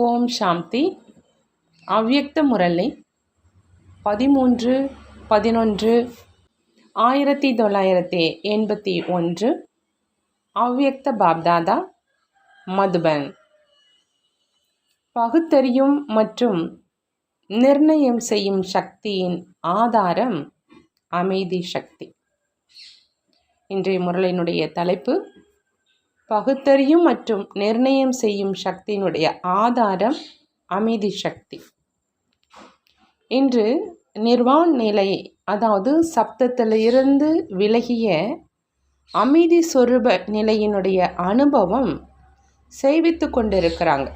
ஓம் சாந்தி. அவ்யக்த முரளி. பதிமூன்று பதினொன்று ஆயிரத்தி தொள்ளாயிரத்தி எண்பத்தி ஒன்று. அவ்யக்த பாப்தாதா மதுபன். பகுத்தறியும் மற்றும் நிர்ணயம் செய்யும் சக்தியின் ஆதாரம் அமைதி சக்தி. இன்றைய முரளினுடைய தலைப்பு பகுத்தறியும் மற்றும் நிர்ணயம் செய்யும் சக்தியினுடைய ஆதாரம் அமைதி சக்தி. இன்று நிர்வாண நிலை அதாவது சப்தத்திலிருந்து விலகிய அமைதி சொரூப நிலையினுடைய அனுபவம் செய்வித்து கொண்டிருக்கிறாங்க.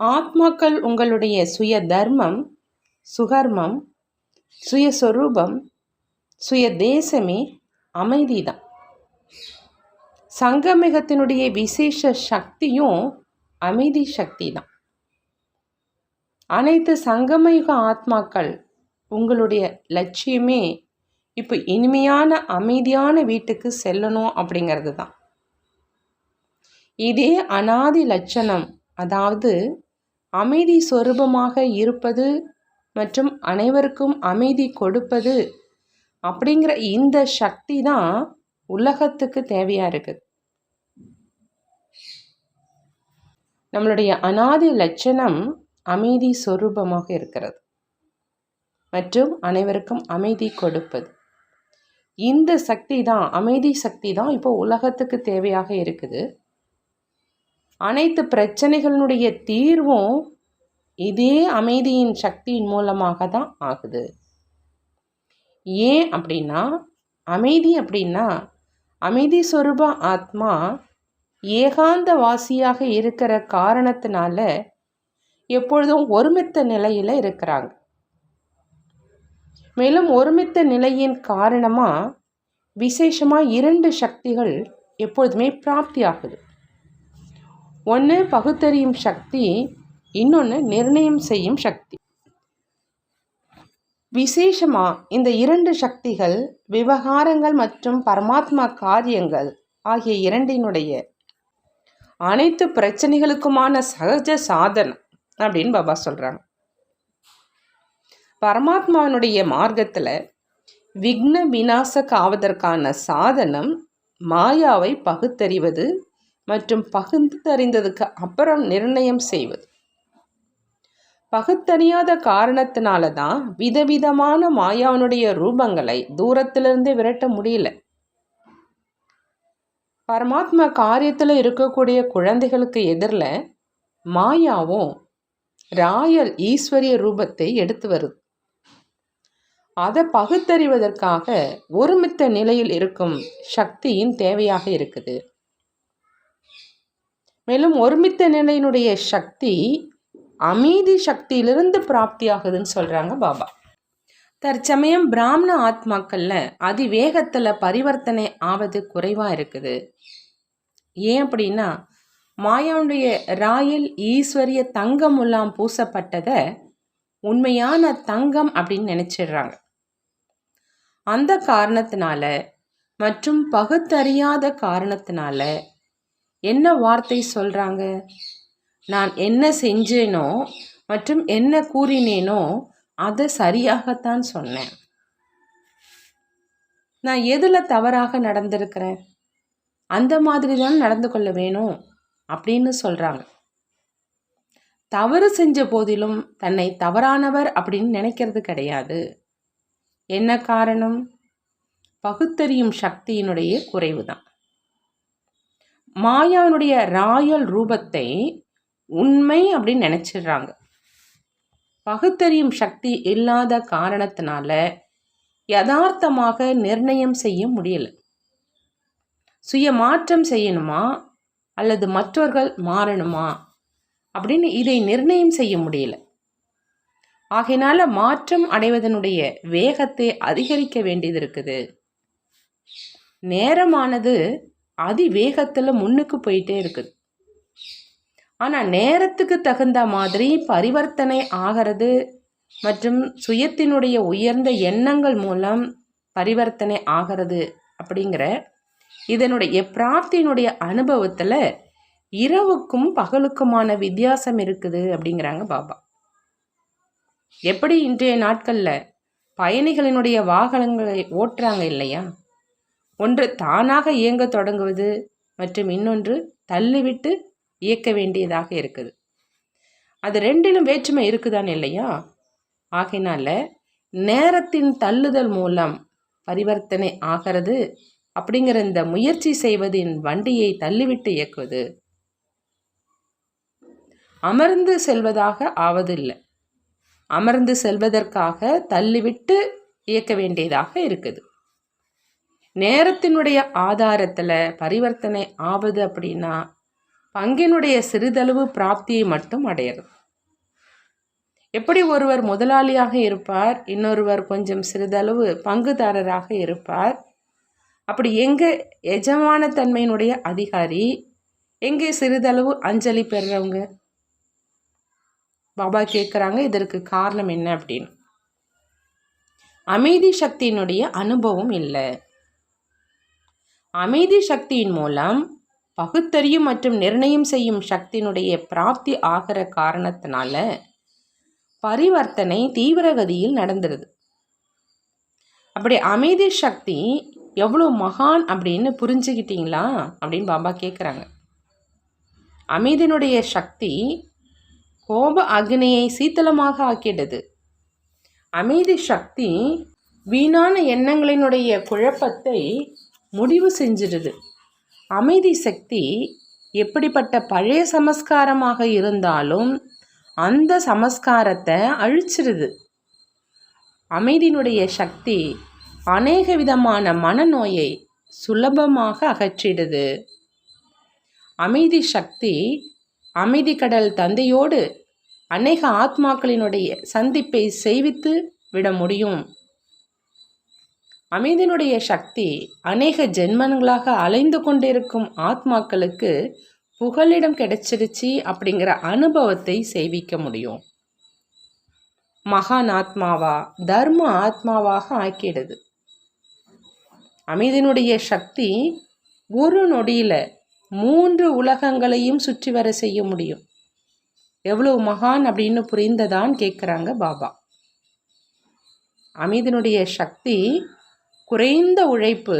ஆத்மாக்கள் உங்களுடைய சுய தர்மம் சுகர்மம் சுயஸ்வரூபம் சுய தேசமே அமைதி தான் சங்கமிகத்தினுடைய விசேஷ சக்தியும் அமைதி சக்தி தான் அனைத்து சங்கமயுக ஆத்மாக்கள் உங்களுடைய லட்சியமே இப்போ இனிமையான அமைதியான வீட்டுக்கு செல்லணும் அப்படிங்கிறது தான் இதே அனாதி லட்சணம் அதாவது அமைதி சொரூபமாக இருப்பது மற்றும் அனைவருக்கும் அமைதி கொடுப்பது அப்படிங்கிற இந்த சக்தி தான் உலகத்துக்கு தேவையாக இருக்குது நம்மளுடைய அனாதி லட்சணம் அமைதி சொரூபமாக இருக்கிறது. மற்றும் அனைவருக்கும் அமைதி கொடுப்பது. இந்த சக்தி தான் அமைதி சக்தி தான் இப்போ உலகத்துக்கு தேவையாக இருக்குது. அனைத்து பிரச்சனைகளினுடைய தீர்வும் இதே அமைதியின் சக்தியின் மூலமாக தான் ஆகுது. ஏன் அப்படின்னா அமைதி அப்படின்னா அமைதி சொரூப ஆத்மா ஏகாந்த வாசியாக இருக்கிற காரணத்தினால எப்பொழுதும் ஒருமித்த நிலையில் இருக்கிறாங்க. மேலும் ஒருமித்த நிலையின் காரணமாக விசேஷமாக இரண்டு சக்திகள் எப்பொழுதுமே பிராப்தி ஆகுது. ஒன்று பகுத்தறியும் சக்தி இன்னொன்று நிர்ணயம் செய்யும் சக்தி. விசேஷமாக இந்த இரண்டு சக்திகள் விவகாரங்கள் மற்றும் பரமாத்மா காரியங்கள் ஆகிய இரண்டினுடைய அனைத்து பிரச்சனைகளுக்குமான சகஜ சாதனம் அப்படின்னு பாபா சொல்கிறாங்க பரமாத்மாவினுடைய மார்க்கத்தில் விக்ன விநாசக் ஆவதற்கான சாதனம் மாயாவை பகுத்தறிவது மற்றும் பகுத்தறிந்ததுக்கு அப்புறம் நிர்ணயம் செய்வது. பகுத்தறியாத காரணத்தினால தான் விதவிதமான மாயாவினுடைய ரூபங்களை தூரத்திலிருந்து விரட்ட முடியல. பரமாத்மா காரியத்தில் இருக்கக்கூடிய குழந்தைகளுக்கு எதிரில் மாயாவும் ராயல் ஈஸ்வரிய ரூபத்தை எடுத்து வருது. அதை பகுத்தறிவதற்காக ஒருமித்த நிலையில் இருக்கும் சக்தியின் தேவையாக இருக்குது. மேலும் ஒருமித்த நிலையினுடைய சக்தி அமைதி சக்தியிலிருந்து பிராப்தி ஆகுதுன்னு சொல்கிறாங்க பாபா. தற்சமயம் பிராமண ஆத்மாக்களில் அதிவேகத்தில் பரிவர்த்தனை ஆவது குறைவாக இருக்குது. ஏன் அப்படின்னா மாயாவுடைய ராயல் ஈஸ்வரிய தங்கம் எல்லாம் பூசப்பட்டதை உண்மையான தங்கம் அப்படின்னு நினச்சிடுறாங்க. அந்த காரணத்தினால மற்றும் பகுத்தறியாத காரணத்தினால என்ன வார்த்தை சொல்கிறாங்க நான் என்ன செஞ்சேனோ மற்றும் என்ன கூறினேனோ அதை சரியாகத்தான் சொன்னேன். நான் எதில் தவறாக நடந்திருக்கிறேன்? அந்த மாதிரி தான் நடந்து கொள்ள வேணும் அப்படின்னு சொல்கிறாங்க தவறு செஞ்ச போதிலும் தன்னை தவறானவர் அப்படின்னு நினைக்கிறது கிடையாது. என்ன காரணம்? பகுத்தறியும் சக்தியினுடைய குறைவு தான் மாயானுடைய ராயல் ரூபத்தை உண்மை அப்படின்னு நினச்சிடுறாங்க. பகுத்தறியும் சக்தி இல்லாத காரணத்தினால யதார்த்தமாக நிர்ணயம் செய்ய முடியல. சுய மாற்றம் செய்யணுமா? அல்லது மற்றவர்கள் மாறணுமா? அப்படின்னு இதை நிர்ணயம் செய்ய முடியல. ஆகையினால மாற்றம் அடைவதனுடைய வேகத்தை அதிகரிக்க வேண்டியது இருக்குது. நேரமானது அதிவேகத்தில் முன்னுக்கு போயிட்டே இருக்குது. ஆனால் நேரத்துக்கு தகுந்த மாதிரி பரிவர்த்தனை ஆகிறது மற்றும் சுயத்தினுடைய உயர்ந்த எண்ணங்கள் மூலம் பரிவர்த்தனை ஆகிறது அப்படிங்கிற இதனுடைய பிராப்தியினுடைய அனுபவத்தில் இரவுக்கும் பகலுக்குமான வித்தியாசம் இருக்குது அப்படிங்கிறாங்க பாபா. எப்படி இன்றைய நாட்களில் பயணிகளினுடைய வாகனங்களை ஓட்டுறாங்க இல்லையா? ஒன்று தானாக இயங்க தொடங்குவது மற்றும் இன்னொன்று தள்ளிவிட்டு இயக்க வேண்டியதாக இருக்குது. அது ரெண்டிலும் வேற்றுமை இருக்குதான் இல்லையா? ஆகையினால நேரத்தின் தள்ளுதல் மூலம் பரிவர்த்தனை ஆகிறது. அப்படிங்கிற இந்த முயற்சி செய்வதின் வண்டியை தள்ளிவிட்டு இயக்குவது அமர்ந்து செல்வதாக ஆவதில்லை. அமர்ந்து செல்வதற்காக தள்ளிவிட்டு இயக்க வேண்டியதாக இருக்குது. நேரத்தினுடைய ஆதாரத்தில் பரிவர்த்தனை ஆவது அப்படின்னா பங்கினுடைய சிறிதளவு பிராப்தியை மட்டும் அடையிறது எப்படி ஒருவர் முதலாளியாக இருப்பார் இன்னொருவர் கொஞ்சம் சிறிதளவு பங்குதாரராக இருப்பார் அப்படி எங்கே எஜமான தன்மையினுடைய அதிகாரி எங்கே சிறிதளவு அஞ்சலி பெறுறவங்க? பாபா கேட்குறாங்க இதற்கு காரணம் என்ன அப்படின்னு. அமைதி சக்தியினுடைய அனுபவம் இல்லை. அமைதி சக்தியின் மூலம் பகுத்தறியும் மற்றும் நிர்ணயம் செய்யும் சக்தியினுடைய பிராப்தி ஆகிற காரணத்தினால பரிவர்த்தனை தீவிரகதியில் நடந்துருது. அப்படி அமைதி சக்தி எவ்வளோ மகான் அப்படின்னு புரிஞ்சுக்கிட்டீங்களா அப்படின்னு பாபா கேட்குறாங்க அமைதியினுடைய சக்தி கோப அக்னியை சீத்தளமாக ஆக்கிடுது. அமைதி சக்தி வீணான எண்ணங்களினுடைய குழப்பத்தை முடிவு செஞ்சிடுது. அமைதி சக்தி எப்படிப்பட்ட பழைய சமஸ்காரமாக இருந்தாலும் அந்த சமஸ்காரத்தை அழிச்சிருது. அமைதியினுடைய சக்தி அநேக விதமான மனநோயை சுலபமாக அகற்றிடுது. அமைதி சக்தி அமைதி கடல் தந்தையோடு அநேக ஆத்மாக்களினுடைய சந்திப்பை செய்வித்து விட முடியும். அமைதியினுடைய சக்தி அநேக ஜென்மன்களாக அலைந்து கொண்டிருக்கும் ஆத்மாக்களுக்கு புகலிடம் கிடைச்சிருச்சு அப்படிங்கிற அனுபவத்தை செய்விக்க முடியும். மகான் ஆத்மாவா தர்ம ஆத்மாவாக ஆக்கிடுது. அமைதியினுடைய சக்தி ஒரு நொடியில் மூன்று உலகங்களையும் சுற்றி வர செய்ய முடியும். எவ்வளோ மகான் அப்படின்னு புரிந்ததான் கேட்குறாங்க பாபா. அமைதியினுடைய சக்தி குறைந்த உழைப்பு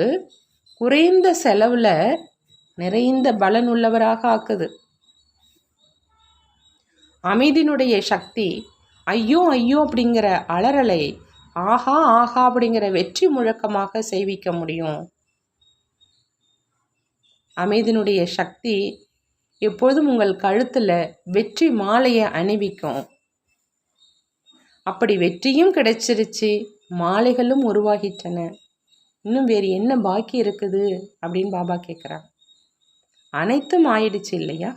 குறைந்த செலவில் நிறைந்த பலன் உள்ளவராக ஆக்குது. அமைதியினுடைய சக்தி ஐயோ ஐயோ அப்படிங்கிற அலறலை ஆஹா ஆஹா அப்படிங்கிற வெற்றி முழக்கமாக செய்விக்க முடியும். அமைதியினுடைய சக்தி எப்பொழுதும் உங்கள் கழுத்தில் வெற்றி மாலையை அணிவிக்கும். அப்படி வெற்றியும் கிடைச்சிருச்சு மாலைகளும் உருவாகிட்டன. இன்னும் வேறு என்ன பாக்கி இருக்குது? அப்படின்னு பாபா கேட்குறாங்க அனைத்தும் ஆயிடுச்சு இல்லையா?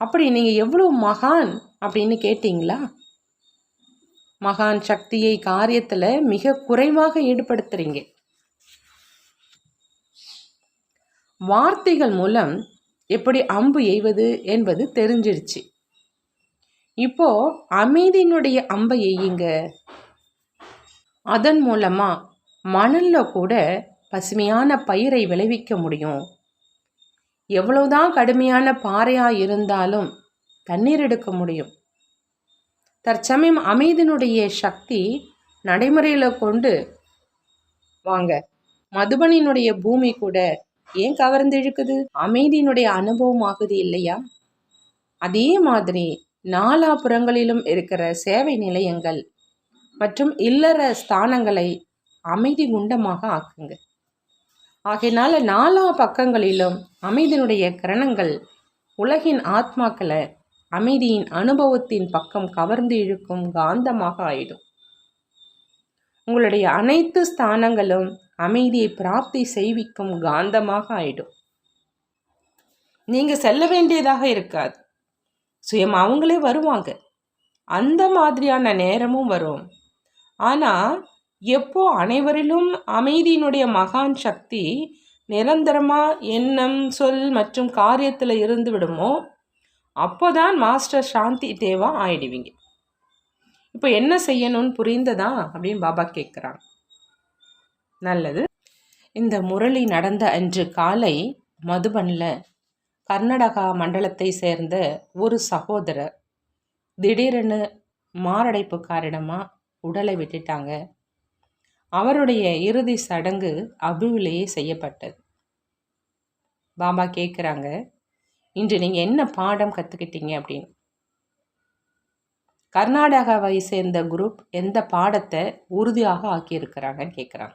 அப்படி நீங்கள் எவ்வளோ மகான் அப்படின்னு கேட்டிங்களா? மகான் சக்தியை காரியத்தில் மிக குறைவாக ஈடுபடுத்துறீங்க. வார்த்தைகள் மூலம் எப்படி அம்பு எய்வது என்பது தெரிஞ்சிடுச்சு இப்போ அமைதியினுடைய அம்பை எய்யுங்க. அதன் மூலமாக மணலில் கூட பசுமையான பயிரை விளைவிக்க முடியும். எவ்வளவுதான் கடுமையான பாறையாக இருந்தாலும் தண்ணீர் எடுக்க முடியும். தற்சமயம் அமைதியினுடைய சக்தி நடைமுறையில் கொண்டு வாங்க. மதுபனினுடைய பூமி கூட ஏன் கவர்ந்து இழுக்குது? அமைதியினுடைய அனுபவம் ஆகுது இல்லையா? அதே மாதிரி நாலாபுறங்களிலும் இருக்கிற சேவை நிலையங்கள் மற்றும் இல்லற ஸ்தானங்களை அமைதி குண்டமாக ஆக்குங்க. ஆகையினால நாலா பக்கங்களிலும் அமைதியினுடைய கிரணங்கள் உலகின் ஆத்மாக்களை அமைதியின் அனுபவத்தின் பக்கம் கவர்ந்து இழுக்கும் காந்தமாக ஆயிடும். உங்களுடைய அனைத்து ஸ்தானங்களும் அமைதியை பிராப்தி செய்விக்கும் காந்தமாக ஆயிடும். நீங்கள் செல்ல வேண்டியதாக இருக்காது. சுயம் அவங்களே வருவாங்க. அந்த மாதிரியான நேரமும் வரும். ஆனால் எப்போ அனைவரிலும் அமைதியினுடைய மகான் சக்தி நிரந்தரமாக எண்ணம் சொல் மற்றும் காரியத்தில் இருந்து விடுமோ அப்போதான் மாஸ்டர் சாந்தி தேவா ஆயிடுவீங்க. இப்போ என்ன செய்யணும்னு புரிந்ததா அப்படின்னு பாபா கேட்குறாங்க நல்லது. இந்த முரளி நடந்த அன்று காலை மதுபனில் கர்நாடகா மண்டலத்தை சேர்ந்த ஒரு சகோதரர் திடீரென மாரடைப்பு காரணமாக உடலை விட்டுட்டாங்க. அவருடைய இறுதி சடங்கு அபுவிலேயே செய்யப்பட்டது. பாபா கேட்குறாங்க இன்று நீங்கள் என்ன பாடம் கற்றுக்கிட்டீங்க அப்படின்னு. கர்நாடகாவை சேர்ந்த குரூப் எந்த பாடத்தை உறுதியாக ஆக்கியிருக்கிறாங்கன்னு கேட்குறாங்க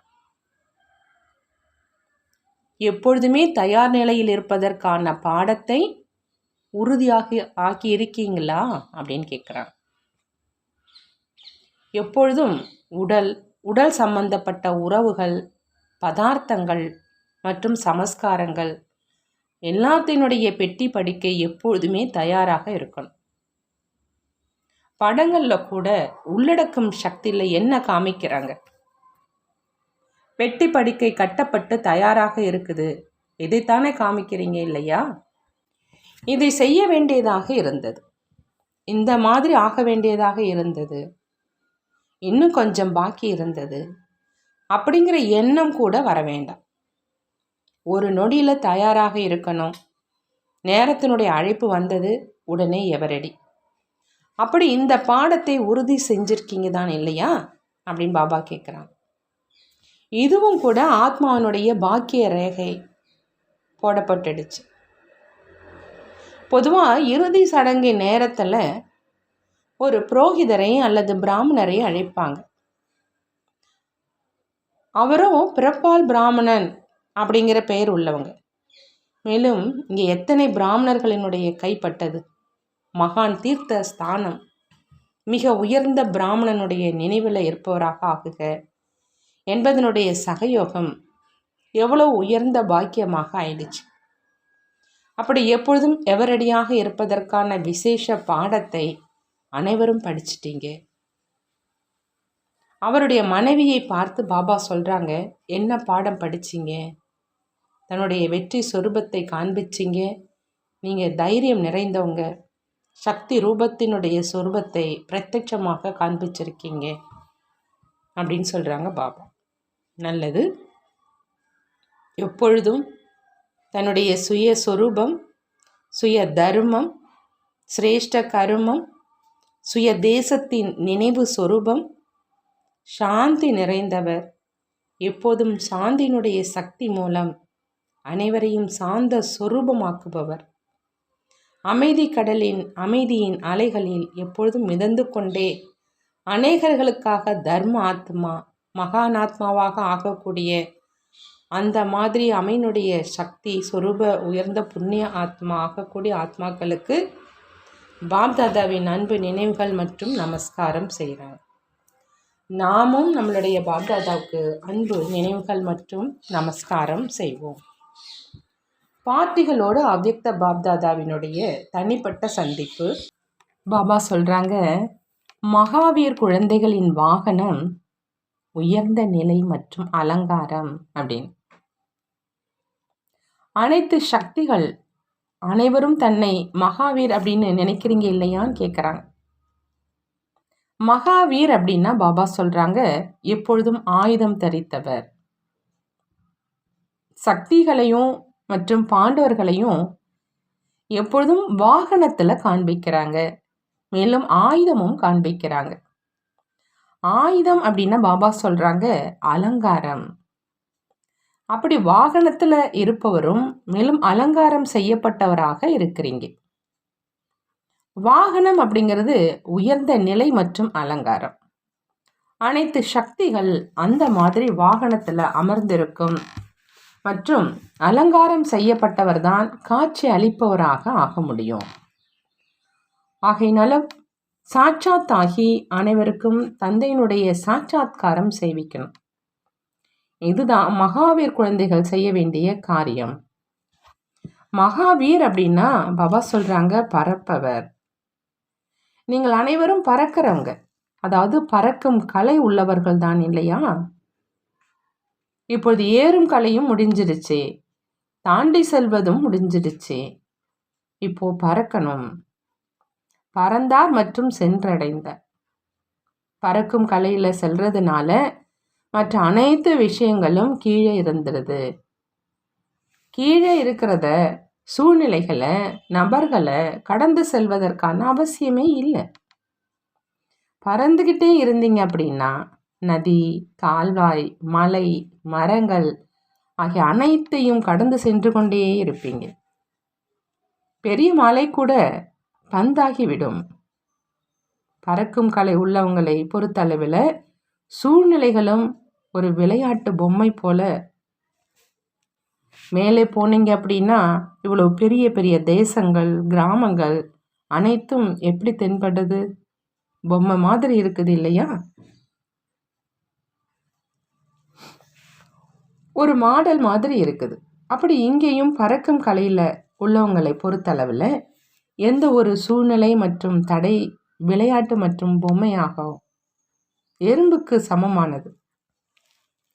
எப்பொழுதுமே தயார் நிலையில் இருப்பதற்கான பாடத்தை உறுதியாக ஆக்கி இருக்கீங்களா அப்படின்னு கேட்குறாங்க எப்பொழுதும் உடல் உடல் சம்பந்தப்பட்ட உறவுகள் பதார்த்தங்கள் மற்றும் சமஸ்காரங்கள் எல்லாத்தினுடைய பெட்டி படிக்கை எப்பொழுதுமே தயாராக இருக்கணும். படங்களில் கூட உள்ளடக்கும் சக்தியில் என்ன காமிக்கிறாங்க? பெட்டி படிக்கை கட்டப்பட்டு தயாராக இருக்குது. இதைத்தானே காமிக்கிறீங்க இல்லையா? இதை செய்ய வேண்டியதாக இருந்தது. இந்த மாதிரி ஆக வேண்டியதாக இருந்தது. இன்னும் கொஞ்சம் பாக்கி இருந்தது. அப்படிங்கிற எண்ணம் கூட வர வேண்டாம். ஒரு நொடியில் தயாராக இருக்கணும். நேரத்தினுடைய அழைப்பு வந்தது. உடனே எவரடி அப்படி இந்த பாடத்தை உறுதி செஞ்சிருக்கீங்க தான் இல்லையா? அப்படின்னு பாபா கேட்குறான் இதுவும் கூட ஆத்மாவினுடைய பாக்கிய ரேகை போடப்பட்டுடுச்சு. பொதுவாக இறுதி சடங்கின் நேரத்தில் ஒரு புரோகிதரை அல்லது பிராமணரை அழைப்பாங்க. அவரும் பிறப்பால் பிராமணன் அப்படிங்கிற பெயர் உள்ளவங்க. மேலும் இங்கே எத்தனை பிராமணர்களினுடைய கைப்பட்டது? மகான் தீர்த்த ஸ்தானம். மிக உயர்ந்த பிராமணனுடைய நினைவில் இருப்பவராக ஆகுக. என்பதனுடைய சகயோகம் எவ்வளோ உயர்ந்த பாக்கியமாக ஆயிடுச்சு. அப்படி எப்பொழுதும் எவரடியாக இருப்பதற்கான விசேஷ பாடத்தை அனைவரும் படிச்சிட்டீங்க. அவருடைய மனைவியை பார்த்து பாபா சொல்கிறாங்க என்ன பாடம் படிச்சிங்க? தன்னுடைய வெற்றி சொரூபத்தை காண்பிச்சிங்க. நீங்கள் தைரியம் நிறைந்தவங்க. சக்தி ரூபத்தினுடைய சொரூபத்தை பிரத்யட்சமாக காண்பிச்சிருக்கீங்க. அப்படின்னு சொல்கிறாங்க பாபா. நல்லது. எப்பொழுதும் தன்னுடைய சுய சொரூபம் சுய தர்மம் சிரேஷ்ட கருமம் சுய தேசத்தின் நினைவு சொரூபம் சாந்தி நிறைந்தவர். எப்போதும் சாந்தியினுடைய சக்தி மூலம் அனைவரையும் சாந்த சொரூபமாக்குபவர். அமைதி கடலின் அமைதியின் அலைகளில் எப்பொழுதும் மிதந்து கொண்டே அநேகர்களுக்காக தர்ம ஆத்மா மகானாத்மாவாக ஆகக்கூடிய அந்த மாதிரி அமைனுடைய சக்தி சொரூப உயர்ந்த புண்ணிய ஆத்மா ஆகக்கூடிய ஆத்மாக்களுக்கு பாப்தாதாவின் அன்பு நினைவுகள் மற்றும் நமஸ்காரம் செய்கிறார். நாமும் நம்மளுடைய பாப்தாதாவுக்கு அன்பு நினைவுகள் மற்றும் நமஸ்காரம் செய்வோம். பாட்டிகளோடு அவ்யக்த பாப்தாதாவினுடைய தனிப்பட்ட சந்திப்பு. பாபா சொல்கிறாங்க மகாவீர் குழந்தைகளின் வாகனம் உயர்ந்த நிலை மற்றும் அலங்காரம் அப்படின்னு. அனைத்து சக்திகள் அனைவரும் தன்னை மகாவீர் அப்படின்னு நினைக்கிறீங்க இல்லையான்னு கேட்குறாங்க மகாவீர் அப்படின்னா பாபா சொல்கிறாங்க எப்பொழுதும் ஆயுதம் தரித்தவர். சக்திகளையும் மற்றும் பாண்டவர்களையும் எப்பொழுதும் வாகனத்தில் காண்பிக்கிறாங்க. மேலும் ஆயுதமும் காண்பிக்கிறாங்க. ஆயுதம் அப்படின்னா பாபா சொல்கிறாங்க அலங்காரம். அப்படி வாகனத்தில் இருப்பவரும் மேலும் அலங்காரம் செய்யப்பட்டவராக இருக்கிறீங்க. வாகனம் அப்படிங்கிறது உயர்ந்த நிலை மற்றும் அலங்காரம். அனைத்து சக்திகள் அந்த மாதிரி வாகனத்தில் அமர்ந்திருக்கும் மற்றும் அலங்காரம் செய்யப்பட்டவர்தான் காட்சி அளிப்பவராக ஆக முடியும். ஆகையினால சாட்சாத் ஆகி அனைவருக்கும் தந்தையினுடைய சாட்சாத்காரம் செய்விக்கணும் இதுதான் மகாவீர் குழந்தைகள் செய்ய வேண்டிய காரியம். மகாவீர் அப்படின்னா பாபா சொல்றாங்க பறப்பவர். நீங்கள் அனைவரும் பறக்கிறவங்க. அதாவது பறக்கும் கலை உள்ளவர்கள் தான் இல்லையா? இப்பொழுது ஏறும் கலையும் முடிஞ்சிடுச்சு. தாண்டி செல்வதும் முடிஞ்சிடுச்சு. இப்போ பறக்கணும். பறந்தார் மற்றும் சென்றடைந்தார். பறக்கும் கலையில் செல்றதுனால மற்ற அனைத்து விஷயங்களும் கீழே இருந்துருது. கீழே இருக்கிறத சூழ்நிலைகளை நபர்களை கடந்து செல்வதற்கான அவசியமே இல்லை. பறந்துக்கிட்டே இருந்தீங்க அப்படின்னா நதி கால்வாய் மலை மரங்கள் ஆகிய அனைத்தையும் கடந்து சென்று கொண்டே இருப்பீங்க. பெரிய மலை கூட பந்தாகிவிடும் பறக்கும் கலை உள்ளவங்களை பொறுத்தளவில் சூழ்நிலைகளும் ஒரு விளையாட்டு பொம்மை போல. மேலே போனீங்க அப்படின்னா இவ்வளோ பெரிய பெரிய தேசங்கள் கிராமங்கள் அனைத்தும் எப்படி தென்படுது பொம்மை மாதிரி இருக்குது இல்லையா? ஒரு மாடல் மாதிரி இருக்குது. அப்படி இங்கேயும் பறக்கும் கலையில் உள்ளவங்களை பொறுத்தளவில் எந்த ஒரு சூழ்நிலை மற்றும் தடை விளையாட்டு மற்றும் பொம்மையாகவும் எறும்புக்கு சமமானது.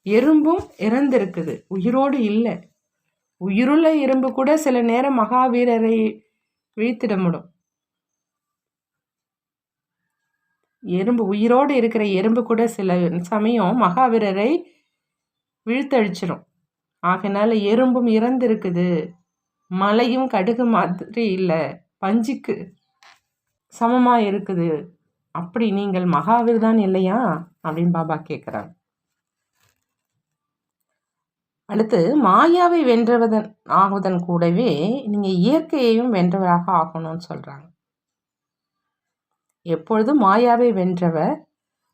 எறும்பும் இறந்திருக்குது. உயிரோடு இல்லை. உயிருள்ள எறும்பு கூட சில நேரம் மகாவீரரை வீழ்த்திட முடியும். எறும்பு உயிரோடு இருக்கிற எறும்பு கூட சில சமயம் மகாவீரரை வீழ்த்தழிச்சிரும். ஆகினால எறும்பும் இறந்திருக்குது. மலையும் கடுகு மாதிரி இல்லை. பஞ்சுக்கு சமமாக இருக்குது அப்படி நீங்கள் மகாவீர் தான் இல்லையா? அப்படின்னு பாபா கேட்குறாங்க அடுத்து மாயாவை வென்றவதன் ஆகுவதன் கூடவே நீங்கள் இயற்கையையும் வென்றவராக ஆகணும்னு சொல்கிறாங்க எப்பொழுதும் மாயாவை வென்றவர்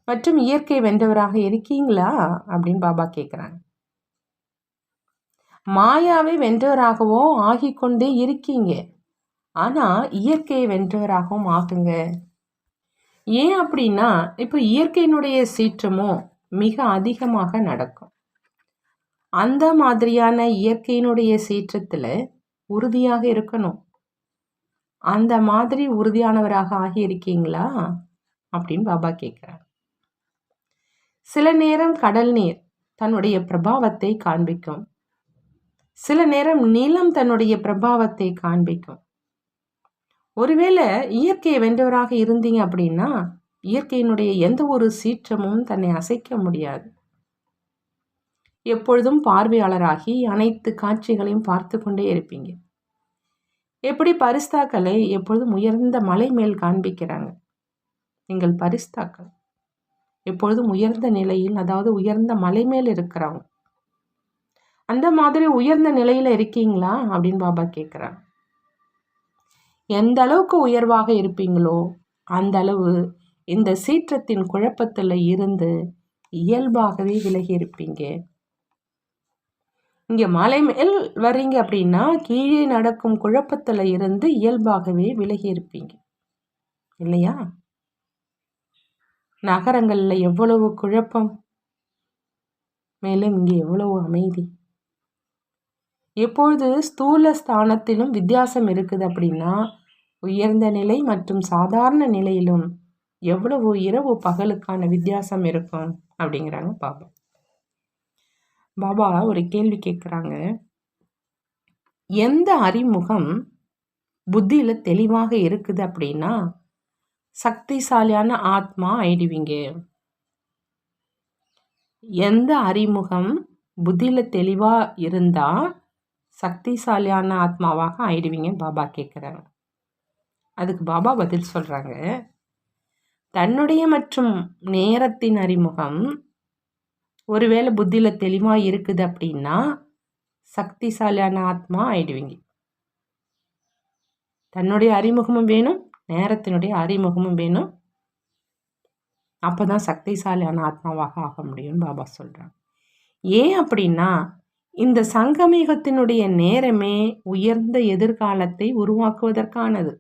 மற்றும் இயற்கை வென்றவராக இருக்கீங்களா? அப்படின்னு பாபா கேட்குறாங்க மாயாவை வென்றவராகவும் ஆகிக்கொண்டே இருக்கீங்க. ஆனால் இயற்கையை வென்றவராகவும் ஆகுங்க. ஏன் அப்படின்னா இப்போ இயற்கையினுடைய சீற்றமும் மிக அதிகமாக நடக்கும். அந்த மாதிரியான இயற்கையினுடைய சீற்றத்தில் உறுதியாக இருக்கணும். அந்த மாதிரி உறுதியானவராக ஆகியிருக்கீங்களா? அப்படின்னு பாபா கேட்குறார் சில நேரம் கடல் நீர் தன்னுடைய பிரபாவத்தை காண்பிக்கும். சில நேரம் நீளம் தன்னுடைய பிரபாவத்தை காண்பிக்கும். ஒருவேளை இயற்கையை வென்றவராக இருந்தீங்க அப்படின்னா இயற்கையினுடைய எந்த ஒரு சீற்றமும் தன்னை அசைக்க முடியாது. எப்பொழுதும் பார்வையாளராகி அனைத்து காட்சிகளையும் பார்த்து கொண்டே இருப்பீங்க. எப்படி பரிஸ்தாக்களை எப்பொழுதும் உயர்ந்த மலை மேல் காண்பிக்கிறாங்க? நீங்கள் பரிஸ்தாக்கள். எப்பொழுதும் உயர்ந்த நிலையில் அதாவது உயர்ந்த மலை மேல் இருக்கிறவங்க. அந்த மாதிரி உயர்ந்த நிலையில் இருக்கீங்களா? அப்படின்னு பாபா கேட்குறாங்க எந்த அளவுக்கு உயர்வாக இருப்பீங்களோ அந்த அளவு இந்த சீற்றத்தின் குழப்பத்தில் இருந்து இயல்பாகவே விலகி இருப்பீங்க. இங்கே மலை மேல் வர்றீங்க அப்படின்னா கீழே நடக்கும் குழப்பத்தில் இருந்து இயல்பாகவே விலகி இருப்பீங்க. இல்லையா? நகரங்களில் எவ்வளவு குழப்பம்? மேலும் இங்கே எவ்வளவு அமைதி? எப்பொழுது ஸ்தூல ஸ்தானத்திலும் வித்தியாசம் இருக்குது அப்படின்னா உயர்ந்த நிலை மற்றும் சாதாரண நிலையிலும் எவ்வளவு இரவு பகலுக்கான வித்தியாசம் இருக்கும் அப்படிங்கிறாங்க பாபா. பாபா ஒரு கேள்வி கேட்குறாங்க. எந்த அறிமுகம் புத்தியில் தெளிவாக இருக்குது அப்படின்னா சக்திசாலியான ஆத்மா ஆயிடுவீங்க. எந்த அறிமுகம் புத்தியில் தெளிவாக இருந்தால் சக்திசாலியான ஆத்மாவாக ஆயிடுவீங்க பாபா கேட்குறாங்க. அதுக்கு பாபா பதில் சொல்கிறாங்க தன்னுடைய மற்றும் நேரத்தின் அறிமுகம் ஒருவேளை புத்தியில் தெளிவாக இருக்குது அப்படின்னா சக்திசாலியான ஆத்மா ஆயிடுவீங்க. தன்னுடைய அறிமுகமும் வேணும் நேரத்தினுடைய அறிமுகமும் வேணும். அப்போ தான் சக்திசாலியான ஆத்மாவாக ஆக முடியும்னு பாபா சொல்கிறாங்க ஏன் அப்படின்னா இந்த சங்கமேகத்தினுடைய நேரமே உயர்ந்த எதிர்காலத்தை உருவாக்குவதற்கானது.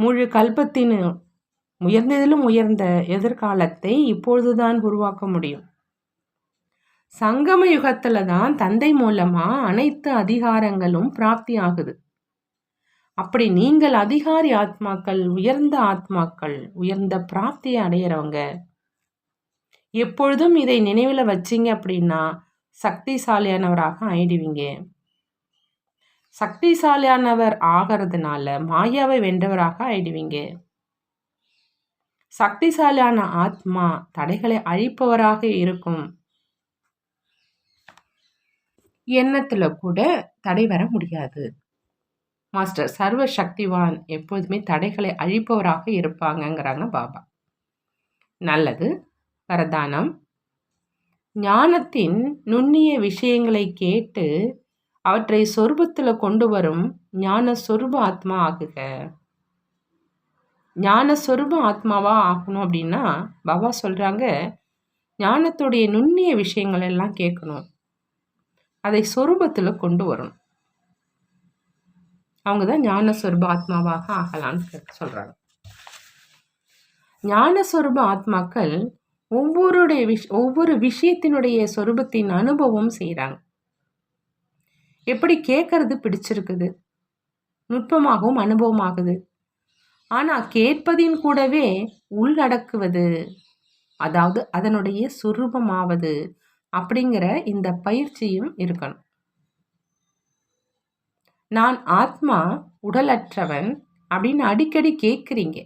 முழு கல்பத்தின் உயர்ந்ததிலும் உயர்ந்த எதிர்காலத்தை இப்பொழுதுதான் உருவாக்க முடியும். சங்கம யுகத்தில் தான் தந்தை மூலமாக அனைத்து அதிகாரங்களும் பிராப்தி ஆகுது அப்படி நீங்கள் அதிகாரி ஆத்மாக்கள் உயர்ந்த ஆத்மாக்கள் உயர்ந்த பிராப்தியை அடையிறவங்க எப்பொழுதும் இதை நினைவில் வச்சிங்க அப்படின்னா சக்திசாலியானவராக ஆயிடுவீங்க. சக்திசாலியானவர் ஆகிறதுனால மாயாவை வென்றவராக ஆயிடுவீங்க. சக்திசாலியான ஆத்மா தடைகளை அழிப்பவராக இருக்கும். எண்ணத்தில் கூட தடை வர முடியாது. மாஸ்டர் சர்வ சக்திவான் எப்போதுமே தடைகளை அழிப்பவராக இருப்பாங்கங்கிறாங்க பாபா. நல்லது. வரதானம். ஞானத்தின் நுண்ணிய விஷயங்களை கேட்டு அவற்றை சொருபத்தில் கொண்டு வரும் ஞான சொருப ஆத்மா ஆகுக. ஞான சொருப ஆத்மாவா ஆகணும் அப்படின்னா பாபா சொல்கிறாங்க ஞானத்துடைய நுண்ணிய விஷயங்கள் எல்லாம் கேட்கணும். அதை சொரூபத்தில் கொண்டு வரணும். அவங்க தான் ஞான சொருப ஆத்மாவாக ஆகலான்னு சொல்கிறாங்க ஞான சொருப ஆத்மாக்கள் ஒவ்வொருடைய விஷ் ஒவ்வொரு விஷயத்தினுடைய சொரூபத்தின் அனுபவம் செய்கிறாங்க எப்படி கேட்கறது பிடிச்சிருக்குது? நுட்பமாகவும் அனுபவமாகுது. ஆனால் கேட்பதின் கூடவே உள்ளடக்குவது அதாவது அதனுடைய சுரூபமாவது அப்படிங்கிற இந்த பயிற்சியும் இருக்கணும். நான் ஆத்மா உடலற்றவன் அப்படின்னு அடிக்கடி கேட்குறீங்க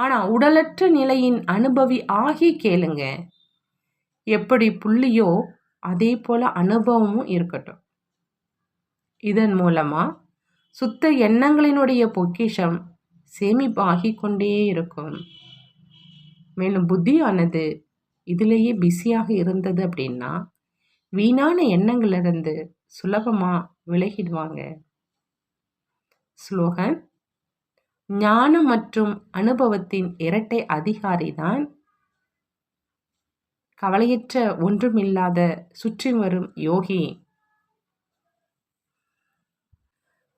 ஆனால் உடலற்ற நிலையின் அனுபவி ஆகி கேளுங்க. எப்படி புள்ளியோ அதே போல் அனுபவமும் இருக்கட்டும். இதன் மூலமாக சுத்த எண்ணங்களினுடைய பொக்கிஷம் சேமிப்பாகி கொண்டே இருக்கும். மேலும் புத்தியானது இதிலேயே பிஸியாக இருந்தது அப்படின்னா வீணான எண்ணங்களிலிருந்து சுலபமாக விலகிடுவாங்க. ஸ்லோகன் ஞானம் மற்றும் அனுபவத்தின் இரட்டை அதிகாரி தான் கவலையற்ற ஒன்றுமில்லாத சுற்றி வரும் யோகி.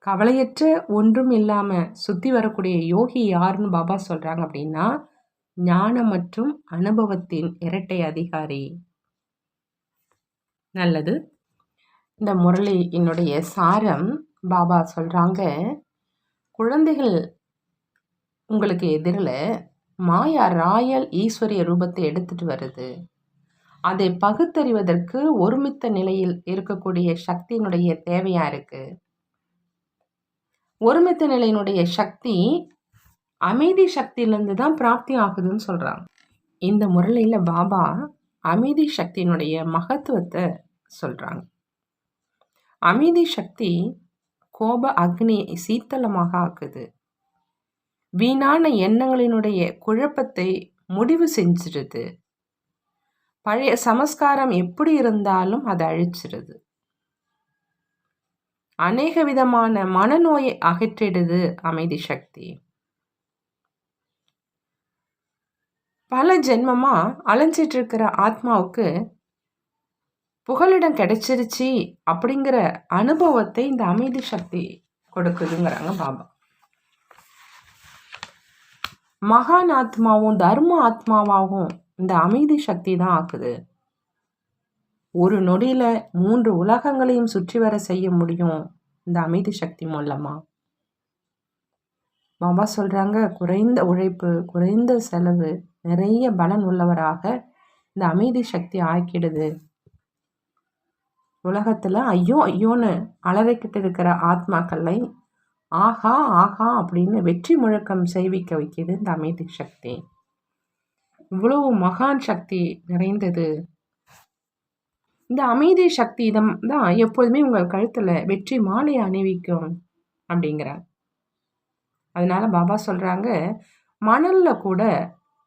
கவலையற்ற ஒன்றும் இல்லாமல் சுற்றி வரக்கூடிய யோகி யாருன்னு பாபா சொல்கிறாங்க அப்படின்னா ஞானம் மற்றும் அனுபவத்தின் இரட்டை அதிகாரி. நல்லது. இந்த முரளி என்னுடைய சாரம் பாபா சொல்கிறாங்க குழந்தைகள் உங்களுக்கு எதிரில் மாயா ராயல் ஈஸ்வரிய ரூபத்தை எடுத்துட்டு வருது. அதை பகுத்தறிவதற்கு ஒருமித்த நிலையில் இருக்கக்கூடிய சக்தியினுடைய தேவையாக இருக்குது ஒருமித்த நிலையினுடைய சக்தி அமைதி சக்தியிலேருந்து தான் பிராப்தி ஆகுதுன்னு சொல்கிறாங்க இந்த முரளியில் பாபா அமைதி சக்தியினுடைய மகத்துவத்தை சொல்கிறாங்க அமைதி சக்தி கோப அக்னியை சீத்தளமாக ஆக்குது. வீணான எண்ணங்களினுடைய குழப்பத்தை முடிவு செஞ்சிருது. பழைய சமஸ்காரம் எப்படி இருந்தாலும் அதை அழிச்சிருது. அநேக விதமான மனநோயை அகற்றிடுது அமைதி சக்தி. பல ஜென்மமாக அலைஞ்சிட்டு இருக்கிற ஆத்மாவுக்கு புகலிடம் கிடைச்சிருச்சு அப்படிங்கிற அனுபவத்தை இந்த அமைதி சக்தி கொடுக்குதுங்கிறாங்க பாபா. மகான் ஆத்மாவும் தர்ம ஆத்மாவாகவும் இந்த அமைதி சக்தி தான் ஆக்குது. ஒரு நொடியில் மூன்று உலகங்களையும் சுற்றி வர செய்ய முடியும். இந்த அமைதி சக்தி மூலமாக பாபா சொல்கிறாங்க குறைந்த உழைப்பு குறைந்த செலவு நிறைய பலன் உள்ளவராக இந்த அமைதி சக்தி ஆக்கிடுது. உலகத்தில் ஐயோ ஐயோன்னு அலறிக்கிட்டு இருக்கிற ஆத்மாக்களை ஆஹா ஆஹா அப்படின்னு வெற்றி முழக்கம் செய்விக்க வைக்கிது இந்த அமைதி சக்தி. இவ்வளவு மகான் சக்தி நிறைந்தது. இந்த அமைதி சக்தி இதம் தான் எப்போதுமே உங்கள் கழுத்தில் வெற்றி மாலையை அணிவிக்கும் அப்படிங்கிறார். அதனால பாபா சொல்கிறாங்க மணலில் கூட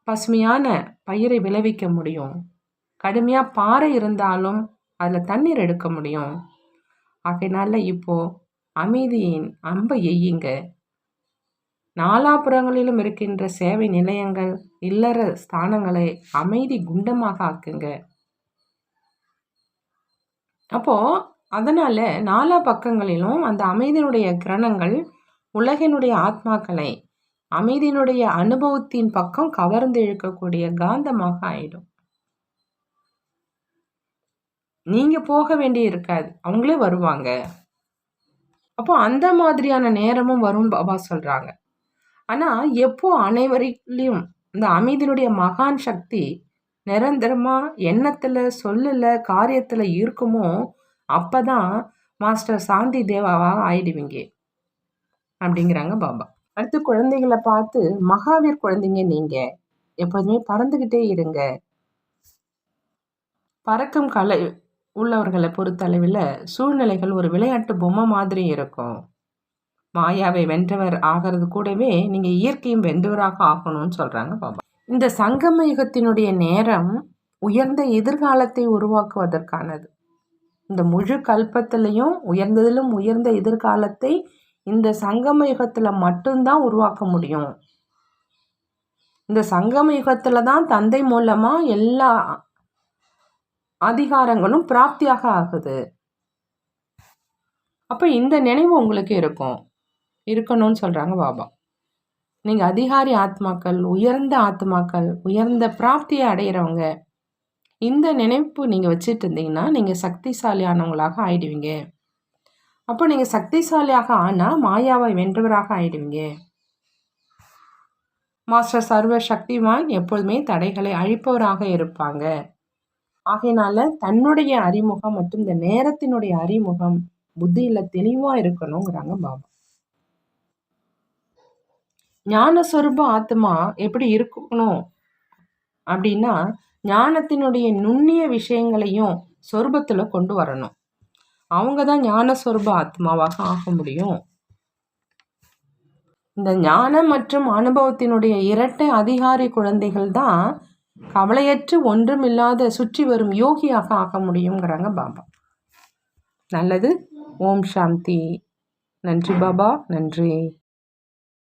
பசுமையான பயிரை விளைவிக்க முடியும். கடுமையாக பாறை இருந்தாலும் அதில் தண்ணீர் எடுக்க முடியும். ஆகையினால இப்போது அமைதியின் அம்பை எய்யுங்க. நாலாபுறங்களிலும் இருக்கின்ற சேவை நிலையங்கள் இல்லற ஸ்தானங்களை அமைதி குண்டமாக ஆக்குங்க. அப்போது அதனால் நாலா பக்கங்களிலும் அந்த அமைதியினுடைய கிரணங்கள் உலகினுடைய ஆத்மாக்களை அமைதியினுடைய அனுபவத்தின் பக்கம் கவர்ந்து இழுக்கக்கூடிய காந்தமாக ஆயிடும். நீங்க போக வேண்டி இருக்காது. அவங்களே வருவாங்க. அப்போ அந்த மாதிரியான நேரமும் வரும் பாபா சொல்றாங்க. ஆனா எப்போ அனைவரிலையும் இந்த அமைதியினுடைய மகான் சக்தி நிரந்தரமா எண்ணத்துல சொல்லல காரியத்துல இருக்குமோ அப்பதான் மாஸ்டர் சாந்தி தேவாவாக ஆயிடுவீங்க. அப்படிங்கிறாங்க பாபா. அடுத்து குழந்தைகளை பார்த்து மகாவீர் குழந்தைங்க நீங்க. எப்போதுமே பறந்துக்கிட்டே இருங்க. பறக்கும் கலை உள்ளவர்களை பொறுத்தளவில் சூழ்நிலைகள் ஒரு விளையாட்டு பொம்மை மாதிரி இருக்கும். மாயாவை வென்றவர் ஆகிறது கூடவே நீங்கள் இயற்கையும் வென்றவராக ஆகணும்னு சொல்கிறாங்க பாபா. இந்த சங்கம யுகத்தினுடைய நேரம் உயர்ந்த எதிர்காலத்தை உருவாக்குவதற்கானது. இந்த முழு கல்பத்திலையும் உயர்ந்ததிலும் உயர்ந்த எதிர்காலத்தை இந்த சங்கம யுகத்தில் மட்டும்தான் உருவாக்க முடியும். இந்த சங்கம யுகத்தில் தான் தந்தை மூலமாக எல்லா அதிகாரங்களும் பிராப்தியாக ஆகுது. அப்போ இந்த நினைவு உங்களுக்கு இருக்கும். இருக்கணும்னு சொல்கிறாங்க பாபா. நீங்கள் அதிகாரி ஆத்மாக்கள் உயர்ந்த ஆத்மாக்கள் உயர்ந்த பிராப்தியை அடையிறவங்க இந்த நினைப்பு நீங்கள் வச்சுட்டு இருந்தீங்கன்னா நீங்கள் சக்திசாலியானவங்களாக ஆயிடுவீங்க. அப்போ நீங்கள் சக்திசாலியாக ஆனால் மாயாவை வென்றவராக ஆயிடுவீங்க. மாஸ்டர் சர்வ சக்திவான் எப்பொழுதுமே தடைகளை அழிப்பவராக இருப்பாங்க. ஆகையினால தன்னுடைய அறிமுகம் மற்றும் இந்த நேரத்தினுடைய அறிமுகம் புத்தியில் தெளிவாக இருக்கணுங்கிறாங்க பாபா. ஞானஸ்வரூப ஆத்மா எப்படி இருக்கணும் அப்படின்னா ஞானத்தினுடைய நுண்ணிய விஷயங்களையும் சொரூபத்தில் கொண்டு வரணும். அவங்க தான் ஞானஸ்வரூப ஆத்மாவாக ஆக முடியும். இந்த ஞானம் மற்றும் அனுபவத்தினுடைய இரட்டை அதிகாரி குழந்தைகள் தான் கவலையற்று ஒன்றுமில்லாத சுற்றி வரும் யோகியாக ஆக முடியுங்கிறாங்க பாபா. நல்லது. ஓம் சாந்தி. நன்றி பாபா. நன்றி.